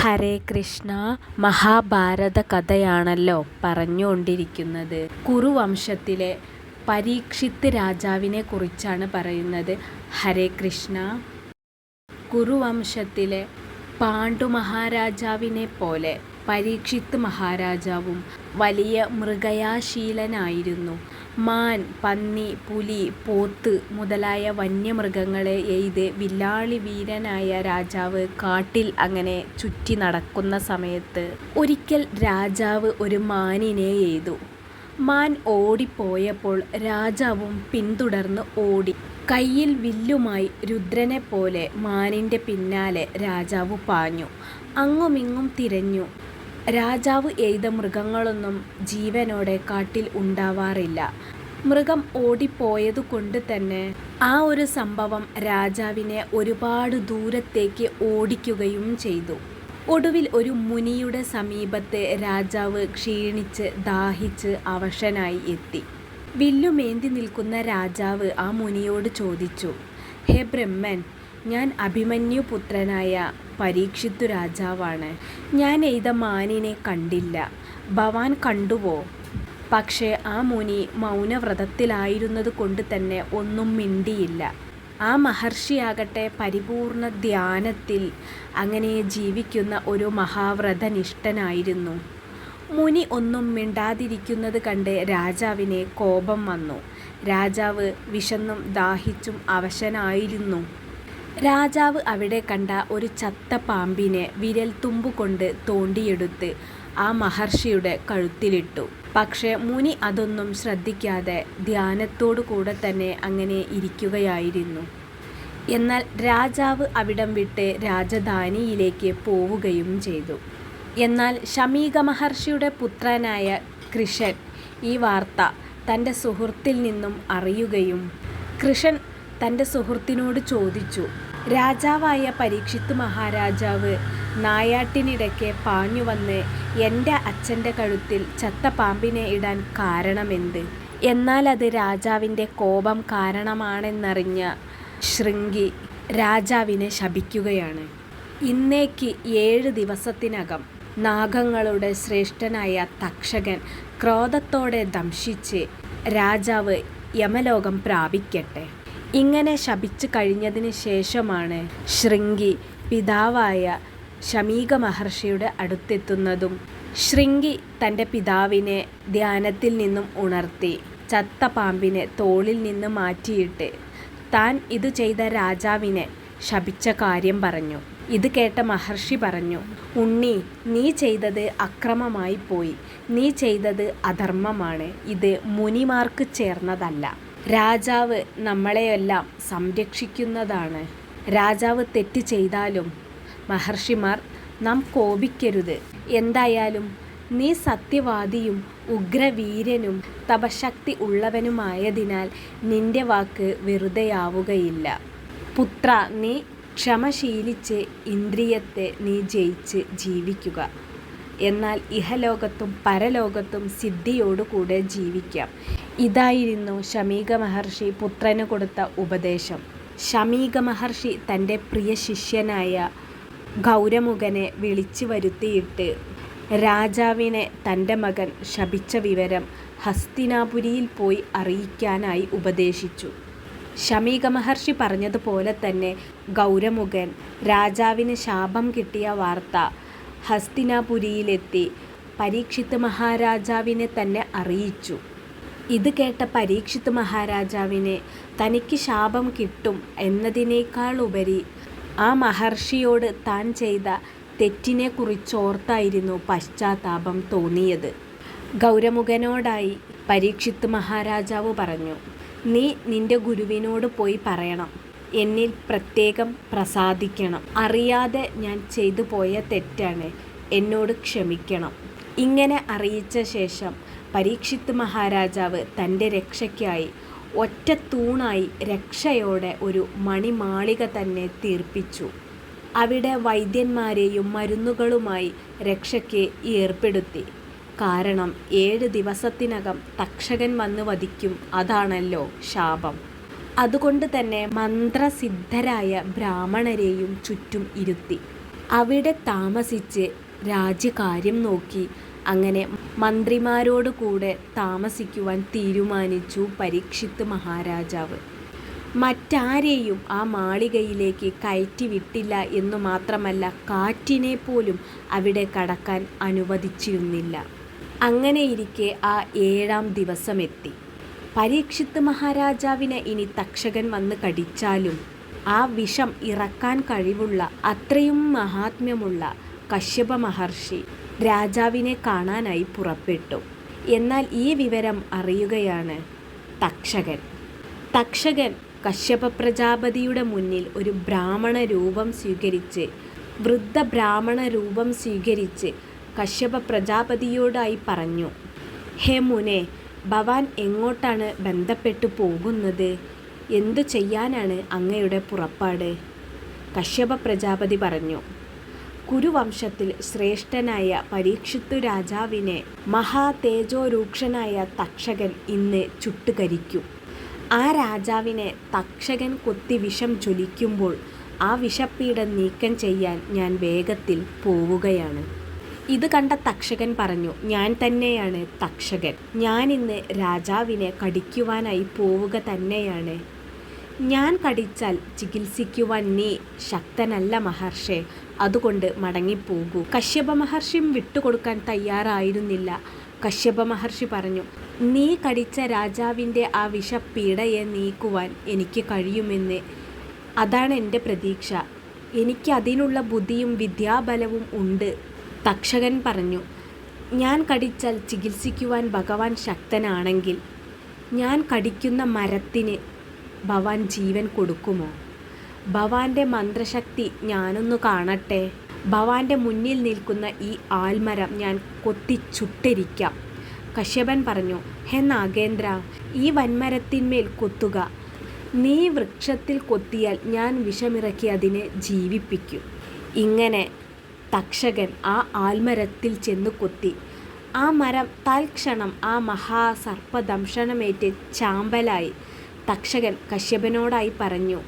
ഹരേ കൃഷ്ണ മഹാഭാരത കഥയാണല്ലോ പറഞ്ഞുകൊണ്ടിരിക്കുന്നത്. കുറുവംശത്തിലെ പരീക്ഷിത്ത് രാജാവിനെ കുറിച്ചാണ് പറയുന്നത്. ഹരേ കൃഷ്ണ. കുറുവംശത്തിലെ പാണ്ഡു മഹാരാജാവിനെ പോലെ പരീക്ഷിത്ത് മഹാരാജാവും വലിയ മൃഗയാശീലനായിരുന്നു. മാൻ, പന്നി, പുലി, പോത്ത് മുതലായ വന്യമൃഗങ്ങളെ എയ്ത് വില്ലാളി വീരനായ രാജാവ് കാട്ടിൽ അങ്ങനെ ചുറ്റി നടക്കുന്ന സമയത്ത് ഒരിക്കൽ രാജാവ് ഒരു മാനിനെ എയ്തു. മാൻ ഓടിപ്പോയപ്പോൾ രാജാവും പിന്തുടർന്ന് ഓടി. കയ്യിൽ വില്ലുമായി രുദ്രനെ പോലെ മാനിന്റെ പിന്നാലെ രാജാവ് പാഞ്ഞു. അങ്ങുമിങ്ങും തിരഞ്ഞു. രാജാവ് എയ്ത മൃഗങ്ങളൊന്നും ജീവനോടെ കാട്ടിൽ ഉണ്ടാവാറില്ല. മൃഗം ഓടിപ്പോയതുകൊണ്ട് തന്നെ ആ ഒരു സംഭവം രാജാവിനെ ഒരുപാട് ദൂരത്തേക്ക് ഓടിക്കുകയും ചെയ്തു. ഒടുവിൽ ഒരു മുനിയുടെ സമീപത്തെ രാജാവ് ക്ഷീണിച്ച് ദാഹിച്ച് അവശനായി എത്തി. വില്ലുമേന്തി നിൽക്കുന്ന രാജാവ് ആ മുനിയോട് ചോദിച്ചു "ഹേ ബ്രഹ്മൻ, ഞാൻ അഭിമന്യു പുത്രനായ പരീക്ഷിത്തു രാജാവാണ്. ഞാൻ എയ്ത മാനിനെ കണ്ടില്ല. ഭവാൻ കണ്ടുവോ? " പക്ഷേ ആ മുനി മൗനവ്രതത്തിലായിരുന്നത് കൊണ്ട് തന്നെ ഒന്നും മിണ്ടിയില്ല. ആ മഹർഷിയാകട്ടെ പരിപൂർണ ധ്യാനത്തിൽ അങ്ങനെ ജീവിക്കുന്ന ഒരു മഹാവ്രതനിഷ്ഠനായിരുന്നു. മുനി ഒന്നും മിണ്ടാതിരിക്കുന്നത് കണ്ട് രാജാവിനെ കോപം വന്നു. രാജാവ് വിശന്നും ദാഹിച്ചും അവശനായിരുന്നു. രാജാവ് അവിടെ കണ്ട ഒരു ചത്ത പാമ്പിനെ വിരൽ തുമ്പുകൊണ്ട് തോണ്ടിയെടുത്ത് ആ മഹർഷിയുടെ കഴുത്തിലിട്ടു. പക്ഷേ മുനി അതൊന്നും ശ്രദ്ധിക്കാതെ ധ്യാനത്തോടു കൂടെ തന്നെ അങ്ങനെ ഇരിക്കുകയായിരുന്നു. എന്നാൽ രാജാവ് അവിടം വിട്ട് രാജധാനിയിലേക്ക് പോവുകയും ചെയ്തു. എന്നാൽ ഷമീക മഹർഷിയുടെ പുത്രനായ കൃഷൻ ഈ വാർത്ത തന്റെ സുഹൃത്തിൽ നിന്നും അറിയുകയും കൃഷൻ തന്റെ സുഹൃത്തിനോട് ചോദിച്ചു "രാജാവായ പരീക്ഷിത്ത് മഹാരാജാവ് നായാട്ടിനിടയ്ക്ക് പാഞ്ഞുവന്ന് എന്റെ അച്ഛന്റെ കഴുത്തിൽ ചത്ത പാമ്പിനെ ഇടാൻ കാരണമെന്ത്? " എന്നാൽ അത് രാജാവിന്റെ കോപം കാരണമാണെന്നറിഞ്ഞ ശൃംഗി രാജാവിനെ ശപിക്കുകയാണ്. ഇന്നേക്ക് ഏഴ് ദിവസത്തിനകം നാഗങ്ങളുടെ ശ്രേഷ്ഠനായ തക്ഷകൻ ക്രോധത്തോടെ ദംശിച്ച് രാജാവ് യമലോകം പ്രാപിക്കട്ടെ. ഇങ്ങനെ ശപിച്ചു കഴിഞ്ഞതിന് ശേഷമാണ് ശൃംഗി പിതാവായ ശമീക മഹർഷിയുടെ അടുത്തെത്തുന്നതും ശൃംഗി തന്റെ പിതാവിനെ ധ്യാനത്തിൽ നിന്നും ഉണർത്തി ചത്ത പാമ്പിനെ തോളിൽ നിന്ന് മാറ്റിയിട്ട് താൻ ഇത് ചെയ്ത രാജാവിനെ ശപിച്ച കാര്യം പറഞ്ഞു. ഇത് കേട്ട മഹർഷി പറഞ്ഞു ഉണ്ണി നീ ചെയ്തത് അക്രമമായി പോയി നീ ചെയ്തത് അധർമ്മമാണ്. ഇത് മുനിമാർക്ക് ചേർന്നതല്ല. രാജാവ് നമ്മളെയെല്ലാം സംരക്ഷിക്കുന്നതാണ്. രാജാവ് തെറ്റ് ചെയ്താലും മഹർഷിമാർ നാം കോപിക്കരുത്. എന്തായാലും നീ സത്യവാദിയും ഉഗ്രവീര്യനും തപശക്തി ഉള്ളവനുമായതിനാൽ നിന്റെ വാക്ക് വെറുതെയാവുകയില്ല. പുത്ര നീ ക്ഷമശീലിച്ച് ഇന്ദ്രിയത്തെ നീ ജയിച്ച് ജീവിക്കുക. എന്നാൽ ഇഹലോകത്തും പരലോകത്തും സിദ്ധിയോടുകൂടെ ജീവിക്കാം. " ഇതായിരുന്നു ശമീക മഹർഷി പുത്രന് കൊടുത്ത ഉപദേശം. ശമീക മഹർഷി തന്റെ പ്രിയ ശിഷ്യനായ ഗൗരമുഖനെ വിളിച്ചു വരുത്തിയിട്ട് രാജാവിനെ തന്റെ മകൻ ശപിച്ച വിവരം ഹസ്തിനാപുരിയിൽ പോയി അറിയിക്കാനായി ഉപദേശിച്ചു. ശമീക മഹർഷി പറഞ്ഞതുപോലെ തന്നെ ഗൗരമുഖൻ രാജാവിന് ശാപം കിട്ടിയ വാർത്ത ഹസ്തിനാപുരിയിലെത്തി പരീക്ഷിത് മഹാരാജാവിനെ തന്നെ അറിയിച്ചു. ഇത് കേട്ട പരീക്ഷിത് മഹാരാജാവിനെ തനിക്ക് ശാപം കിട്ടും എന്നതിനേക്കാളുപരി ആ മഹർഷിയോട് താൻ ചെയ്ത തെറ്റിനെക്കുറിച്ചോർത്തായിരുന്നു പശ്ചാത്താപം തോന്നിയത്. ഗൗരമുഖനോടായി പരീക്ഷിത് മഹാരാജാവ് പറഞ്ഞു "നീ നിന്റെ ഗുരുവിനോട് പോയി പറയണം. എന്നിൽ പ്രത്യേകം പ്രസാദിക്കണം. അറിയാതെ ഞാൻ ചെയ്തു പോയ തെറ്റാണ്. എന്നോട് ക്ഷമിക്കണം. " ഇങ്ങനെ അറിയിച്ച ശേഷം പരീക്ഷിത്ത് മഹാരാജാവ് തന്റെ രക്ഷയ്ക്കായി ഒറ്റ തൂണായി രക്ഷയോടെ ഒരു മണിമാളിക തന്നെ തീർപ്പിച്ചു. അവിടെ വൈദ്യന്മാരെയും മരുന്നുകളുമായി രക്ഷയ്ക്ക് ഏർപ്പെടുത്തി. കാരണം ഏഴ് ദിവസത്തിനകം തക്ഷകൻ വന്ന് വധിക്കും അതാണല്ലോ ശാപം. അതുകൊണ്ട് തന്നെ മന്ത്രസിദ്ധരായ ബ്രാഹ്മണരെയും ചുറ്റും ഇരുത്തി. അവിടെ താമസിച്ച് രാജ്യകാര്യം നോക്കി അങ്ങനെ മന്ത്രിമാരോട് കൂടെ താമസിക്കുവാൻ തീരുമാനിച്ചു പരീക്ഷിത്ത് മഹാരാജാവ്. മറ്റാരെയും ആ മാളികയിലേക്ക് കയറ്റി വിട്ടില്ല എന്നു മാത്രമല്ല കാറ്റിനെ പോലും അവിടെ കടക്കാൻ അനുവദിച്ചിരുന്നില്ല. അങ്ങനെയിരിക്കെ ആ ഏഴാം ദിവസം എത്തി പരീക്ഷിത്ത് മഹാരാജാവിനെ ഇനി തക്ഷകൻ വന്ന് കടിച്ചാലും ആ വിഷം ഇറക്കാൻ കഴിവുള്ള അത്രയും മഹാത്മ്യമുള്ള കശ്യപ മഹർഷി രാജാവിനെ കാണാനായി പുറപ്പെട്ടു. എന്നാൽ ഈ വിവരം അറിയുകയാണ് തക്ഷകൻ. തക്ഷകൻ കശ്യപ പ്രജാപതിയുടെ മുന്നിൽ ഒരു ബ്രാഹ്മണ രൂപം സ്വീകരിച്ച് വൃദ്ധ ബ്രാഹ്മണ രൂപം സ്വീകരിച്ച് കശ്യപ പ്രജാപതിയോടായി പറഞ്ഞു ഹേ മുനെ ഭവാൻ എങ്ങോട്ടാണ് ബന്ധപ്പെട്ടു പോകുന്നത്? എന്തു ചെയ്യാനാണ് അങ്ങയുടെ പുറപ്പാട്? കശ്യപ പ്രജാപതി പറഞ്ഞു കുരുവംശത്തിൽ ശ്രേഷ്ഠനായ പരീക്ഷിത്തു രാജാവിനെ മഹാതേജോരൂക്ഷനായ തക്ഷകൻ ഇന്ന് ചുട്ടുകരിക്കും. ആ രാജാവിനെ തക്ഷകൻ കൊത്തി വിഷം ജ്വലിക്കുമ്പോൾ ആ വിഷപ്പീഠം നീക്കം ചെയ്യാൻ ഞാൻ വേഗത്തിൽ പോവുകയാണ്. ഇത് കണ്ട തക്ഷകൻ പറഞ്ഞു ഞാൻ തന്നെയാണ് തക്ഷകൻ. ഞാൻ ഇന്ന് രാജാവിനെ കടിക്കുവാനായി പോവുക തന്നെയാണ്. ഞാൻ കടിച്ചാൽ ചികിത്സിക്കുവാൻ നീ ശക്തനല്ല മഹർഷേ. അതുകൊണ്ട് മടങ്ങിപ്പോകൂ. കശ്യപ മഹർഷിയും വിട്ടുകൊടുക്കാൻ തയ്യാറായിരുന്നില്ല. കശ്യപ മഹർഷി പറഞ്ഞു നീ കടിച്ച രാജാവിന്റെ ആ വിഷപ്പീടയെ നീക്കുവാൻ എനിക്ക് കഴിയുമെന്ന്. അതാണ് എന്റെ പ്രതീക്ഷ. എനിക്ക് അതിനുള്ള ബുദ്ധിയും വിദ്യാബലവും ഉണ്ട് തക്ഷകൻ പറഞ്ഞു. ഞാൻ കടിച്ചാൽ ചികിത്സിക്കുവാൻ ഭഗവാൻ ശക്തനാണെങ്കിൽ ഞാൻ കടിക്കുന്ന മരത്തിന് ഭവാൻ ജീവൻ കൊടുക്കുമോ? ഭവാന്റെ മന്ത്രശക്തി ഞാനൊന്നു കാണട്ടെ. ഭവാന്റെ മുന്നിൽ നിൽക്കുന്ന ഈ ആൽമരം ഞാൻ കൊത്തി ചുട്ടരിക്കാം കശ്യപൻ പറഞ്ഞു ഹേ നാഗേന്ദ്ര ഈ വൻമരത്തിന്മേൽ കൊത്തുക. നീ വൃക്ഷത്തിൽ കൊത്തിയാൽ ഞാൻ വിഷമിറക്കി അതിനെ ജീവിപ്പിക്കും. ഇങ്ങനെ തക്ഷകൻ ആ ആൽമരത്തിൽ ചെന്ന് കൊത്തി. ആ മരം തൽക്ഷണം ആ മഹാസർപ്പദംശനമേറ്റ് ചാമ്പലായി. തക്ഷകൻ കശ്യപനോടായി പറഞ്ഞു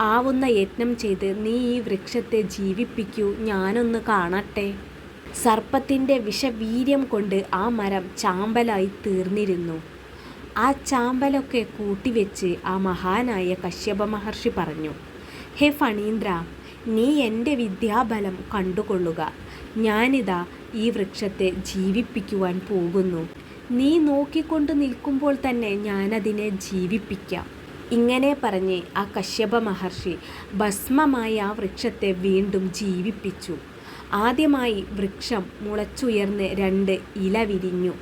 ആവുന്ന യത്നം ചെയ്ത് നീ ഈ വൃക്ഷത്തെ ജീവിപ്പിക്കൂ ഞാനൊന്ന് കാണട്ടെ. സർപ്പത്തിന്റെ വിഷവീര്യം കൊണ്ട് ആ മരം ചാമ്പലായി തീർന്നിരുന്നു. ആ ചാമ്പലൊക്കെ കൂട്ടിവെച്ച് ആ മഹാനായ കശ്യപ മഹർഷി പറഞ്ഞു ഹേ ഫണീന്ദ്ര നീ എന്റെ വിദ്യാബലം കണ്ടുകൊള്ളുക. ഞാനിതാ ഈ വൃക്ഷത്തെ ജീവിപ്പിക്കുവാൻ പോകുന്നു. നീ നോക്കിക്കൊണ്ട് നിൽക്കുമ്പോൾ തന്നെ ഞാനതിനെ ജീവിപ്പിക്കാം. ഇങ്ങനെ പറഞ്ഞ് ആ കശ്യപ മഹർഷി ഭസ്മമായ ആ വൃക്ഷത്തെ വീണ്ടും ജീവിപ്പിച്ചു. ആദ്യമായി വൃക്ഷം മുളച്ചുയർന്ന് രണ്ട് ഇല വിരിഞ്ഞു.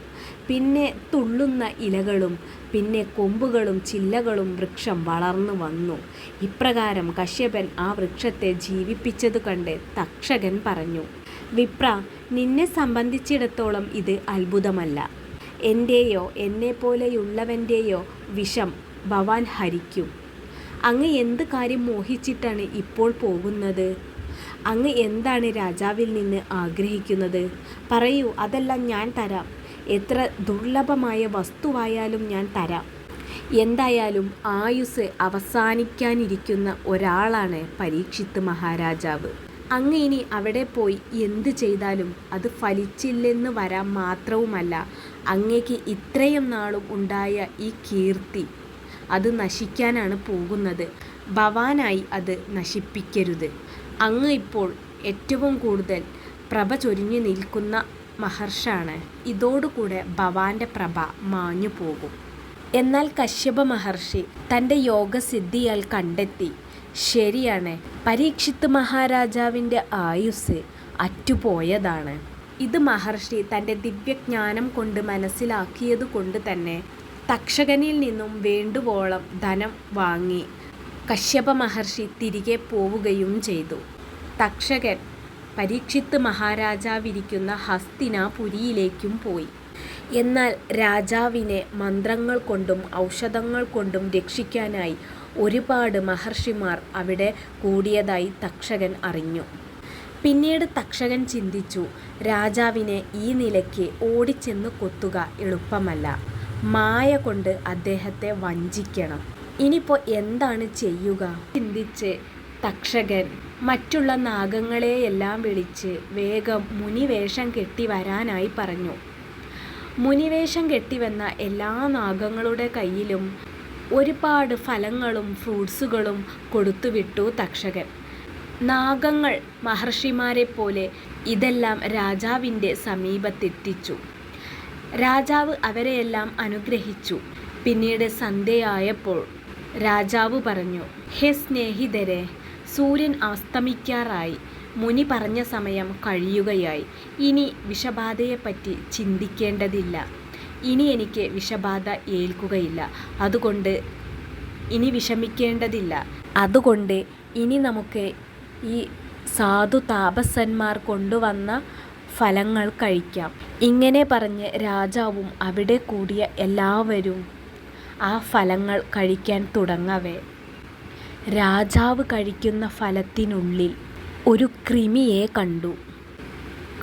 പിന്നെ തുള്ളുന്ന ഇലകളും പിന്നെ കൊമ്പുകളും ചില്ലകളും വൃക്ഷം വളർന്നു വന്നു. ഇപ്രകാരം കശ്യപൻ ആ വൃക്ഷത്തെ ജീവിപ്പിച്ചത് കണ്ട് തക്ഷകൻ പറഞ്ഞു വിപ്ര നിന്നെ സംബന്ധിച്ചിടത്തോളം ഇത് അത്ഭുതമല്ല. എന്റെയോ എന്നെപ്പോലെയുള്ളവന്റെയോ വിഷം ഭവാൻ ഹരിക്കും. അങ്ങ് എന്ത് കാര്യം മോഹിച്ചിട്ടാണ് ഇപ്പോൾ പോകുന്നത്? അങ്ങ് എന്താണ് രാജാവിൽ നിന്ന് ആഗ്രഹിക്കുന്നത്? പറയൂ അതെല്ലാം ഞാൻ തരാം. എത്ര ദുർലഭമായ വസ്തുവായാലും ഞാൻ തരാം. എന്തായാലും ആയുസ് അവസാനിക്കാനിരിക്കുന്ന ഒരാളാണ് പരീക്ഷിത്ത് മഹാരാജാവ്. അങ്ങ് ഇനി അവിടെ പോയി എന്ത് ചെയ്താലും അത് ഫലിച്ചില്ലെന്ന് വരാൻ മാത്രവുമല്ല അങ്ങേക്ക് ഇത്രയും നാളും ഉണ്ടായ ഈ കീർത്തി. അത് നശിക്കാനാണ് പോകുന്നത്. ഭവാനായി അത് നശിപ്പിക്കരുത്. അങ്ങ് ഇപ്പോൾ ഏറ്റവും കൂടുതൽ പ്രഭ ചൊരിഞ്ഞു നിൽക്കുന്ന മഹർഷാണ്. ഇതോടുകൂടെ ഭവാന്റെ പ്രഭ മാഞ്ഞു പോകും. എന്നാൽ കശ്യപ മഹർഷി തന്റെ യോഗസിദ്ധിയാൽ കണ്ടെത്തി. ശരിയാണ് പരീക്ഷിത്ത് മഹാരാജാവിന്റെ ആയുസ് അറ്റുപോയതാണ്. ഇത് മഹർഷി തന്റെ ദിവ്യജ്ഞാനം കൊണ്ട് മനസ്സിലാക്കിയത് കൊണ്ട് തന്നെ തക്ഷകനിൽ നിന്നും വേണ്ടുവോളം ധനം വാങ്ങി കശ്യപ മഹർഷി തിരികെ പോവുകയും ചെയ്തു. തക്ഷകൻ പരീക്ഷിത്ത് മഹാരാജാവിരിക്കുന്ന ഹസ്തിനാപുരിയിലേക്കും പോയി. എന്നാൽ രാജാവിനെ മന്ത്രങ്ങൾ കൊണ്ടും ഔഷധങ്ങൾ കൊണ്ടും രക്ഷിക്കാനായി ഒരുപാട് മഹർഷിമാർ അവിടെ കൂടിയതായി തക്ഷകൻ അറിഞ്ഞു. പിന്നീട് തക്ഷകൻ ചിന്തിച്ചു രാജാവിനെ ഈ നിലയ്ക്ക് ഓടിച്ചെന്ന് കൊത്തുക എളുപ്പമല്ല. മായ കൊണ്ട് അദ്ദേഹത്തെ വഞ്ചിക്കണം ഇനിയിപ്പോൾ എന്താണ് ചെയ്യുക ചിന്തിച്ച് തക്ഷകൻ മറ്റുള്ള നാഗങ്ങളെയെല്ലാം വിളിച്ച് വേഗം മുനിവേഷം കെട്ടി വരാനായി പറഞ്ഞു. മുനിവേഷം കെട്ടിവന്ന എല്ലാ നാഗങ്ങളുടെ കയ്യിലും ഒരുപാട് ഫലങ്ങളും ഫ്രൂട്ട്സുകളും കൊടുത്തുവിട്ടു തക്ഷകൻ. നാഗങ്ങൾ മഹർഷിമാരെ പോലെ ഇതെല്ലാം രാജാവിന്റെ സമീപത്തെത്തിച്ചു. രാജാവ് അവരെയെല്ലാം അനുഗ്രഹിച്ചു. പിന്നീട് സന്ധ്യയായപ്പോൾ രാജാവ് പറഞ്ഞു "ഹേ സ്നേഹിതരെ സൂര്യൻ അസ്തമിക്കാറായി. മുനി പറഞ്ഞ സമയം കഴിയുകയായി. ഇനി വിഷബാധയെപ്പറ്റി ചിന്തിക്കേണ്ടതില്ല. ഇനി എനിക്ക് വിഷബാധ ഏൽക്കുകയില്ല. അതുകൊണ്ട് ഇനി വിഷമിക്കേണ്ടതില്ല. അതുകൊണ്ട് ഇനി നമുക്ക് ഈ സാധു താപസന്മാർ കൊണ്ടുവന്ന ഫലങ്ങൾ കഴിക്കാം. " ഇങ്ങനെ പറഞ്ഞ് രാജാവും അവിടെ കൂടിയ എല്ലാവരും ആ ഫലങ്ങൾ കഴിക്കാൻ തുടങ്ങവേ, രാജാവ് കഴിക്കുന്ന ഫലത്തിനുള്ളിൽ ഒരു കൃമിയെ കണ്ടു.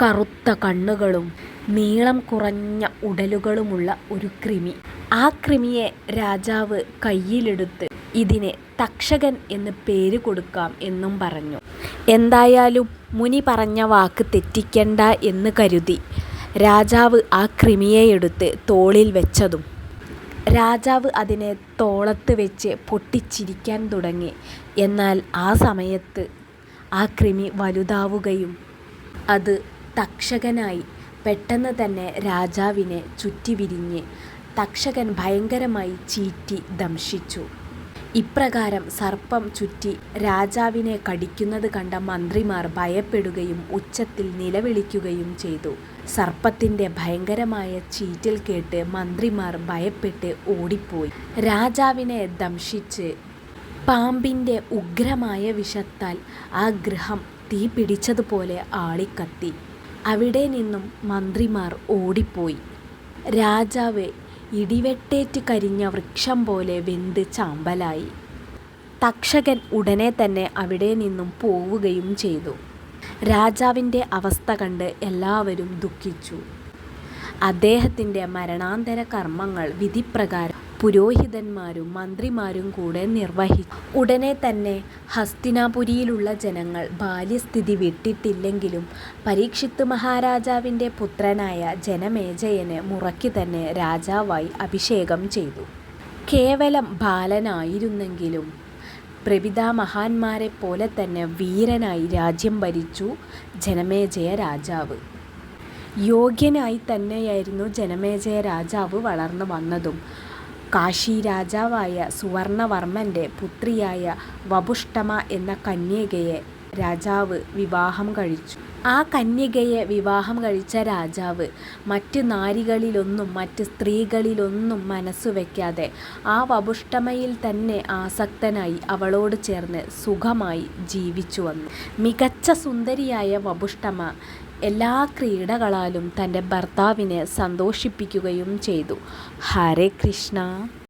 കറുത്ത കണ്ണുകളും നീളം കുറഞ്ഞ ഉടലുകളുമുള്ള ഒരു കൃമി. ആ കൃമിയെ രാജാവ് കയ്യിലെടുത്ത് ഇതിനെ തക്ഷകൻ എന്ന് പേര് കൊടുക്കാം എന്നും പറഞ്ഞു. എന്തായാലും മുനി പറഞ്ഞ വാക്ക് തെറ്റിക്കണ്ട എന്ന് കരുതി രാജാവ് ആ കൃമിയെയെടുത്ത് തോളിൽ വെച്ചതും രാജാവ് അതിനെ തോളത്ത് വെച്ച് പൊട്ടിച്ചിരിക്കാൻ തുടങ്ങി. എന്നാൽ ആ സമയത്ത് ആ കൃമി വലുതാവുകയും അത് തക്ഷകനായി പെട്ടെന്ന് തന്നെ രാജാവിനെ ചുറ്റിവിരിഞ്ഞ് തക്ഷകൻ ഭയങ്കരമായി ചീറ്റി ദംശിച്ചു. ഇപ്രകാരം സർപ്പം ചുറ്റി രാജാവിനെ കടിക്കുന്നത് കണ്ട മന്ത്രിമാർ ഭയപ്പെടുകയും ഉച്ചത്തിൽ നിലവിളിക്കുകയും ചെയ്തു. സർപ്പത്തിന്റെ ഭയങ്കരമായ ചീറ്റൽ കേട്ട് മന്ത്രിമാർ ഭയപ്പെട്ട് ഓടിപ്പോയി. രാജാവിനെ ദംശിച്ച് പാമ്പിന്റെ ഉഗ്രമായ വിഷത്താൽ ആ ഗൃഹം തീ പിടിച്ചതുപോലെ ആളിക്കത്തി. അവിടെ നിന്നും മന്ത്രിമാർ ഓടിപ്പോയി. രാജാവ് ഇടിവെട്ടേറ്റ് കരിഞ്ഞ വൃക്ഷം പോലെ വെന്ത് ചാമ്പലായി. തക്ഷകൻ ഉടനെ തന്നെ അവിടെ നിന്നും പോവുകയും ചെയ്തു. രാജാവിന്റെ അവസ്ഥ കണ്ട് എല്ലാവരും ദുഃഖിച്ചു. അദ്ദേഹത്തിന്റെ മരണാന്തര കർമ്മങ്ങൾ വിധിപ്രകാരം പുരോഹിതന്മാരും മന്ത്രിമാരും കൂടെ നിർവഹിച്ചു. ഉടനെ തന്നെ ഹസ്തിനാപുരിയിലുള്ള ജനങ്ങൾ ബാല്യസ്ഥിതി വിട്ടിട്ടില്ലെങ്കിലും പരീക്ഷിത്ത് മഹാരാജാവിന്റെ പുത്രനായ ജനമേജയന് മുറയ്ക്ക് തന്നെ രാജാവായി അഭിഷേകം ചെയ്തു. കേവലം ബാലനായിരുന്നെങ്കിലും പ്രവിതാ മഹാന്മാരെ പോലെ തന്നെ വീരനായി രാജ്യം ഭരിച്ചു ജനമേജയ രാജാവ്. യോഗ്യനായി തന്നെയായിരുന്നു ജനമേജയ രാജാവ് വളർന്നു വന്നതും. കാശിരാജാവായ സുവർണവർമ്മന്റെ പുത്രിയായ വപുഷ്ടമ എന്ന കന്യകയെ രാജാവ് വിവാഹം കഴിച്ചു. ആ കന്യകയെ വിവാഹം കഴിച്ച രാജാവ് മറ്റ് നാരികളിലൊന്നും മറ്റ് സ്ത്രീകളിലൊന്നും മനസ്സു വെക്കാതെ ആ വപുഷ്ടമയിൽ തന്നെ ആസക്തനായി അവളോട് ചേർന്ന് സുഖമായി ജീവിച്ചു വന്നു. മികച്ച സുന്ദരിയായ വപുഷ്ടമ എല്ലാ ക്രീഡകളാലും തന്റെ ഭർത്താവിനെ സന്തോഷിപ്പിക്കുകയും ചെയ്തു. ഹരേ കൃഷ്ണ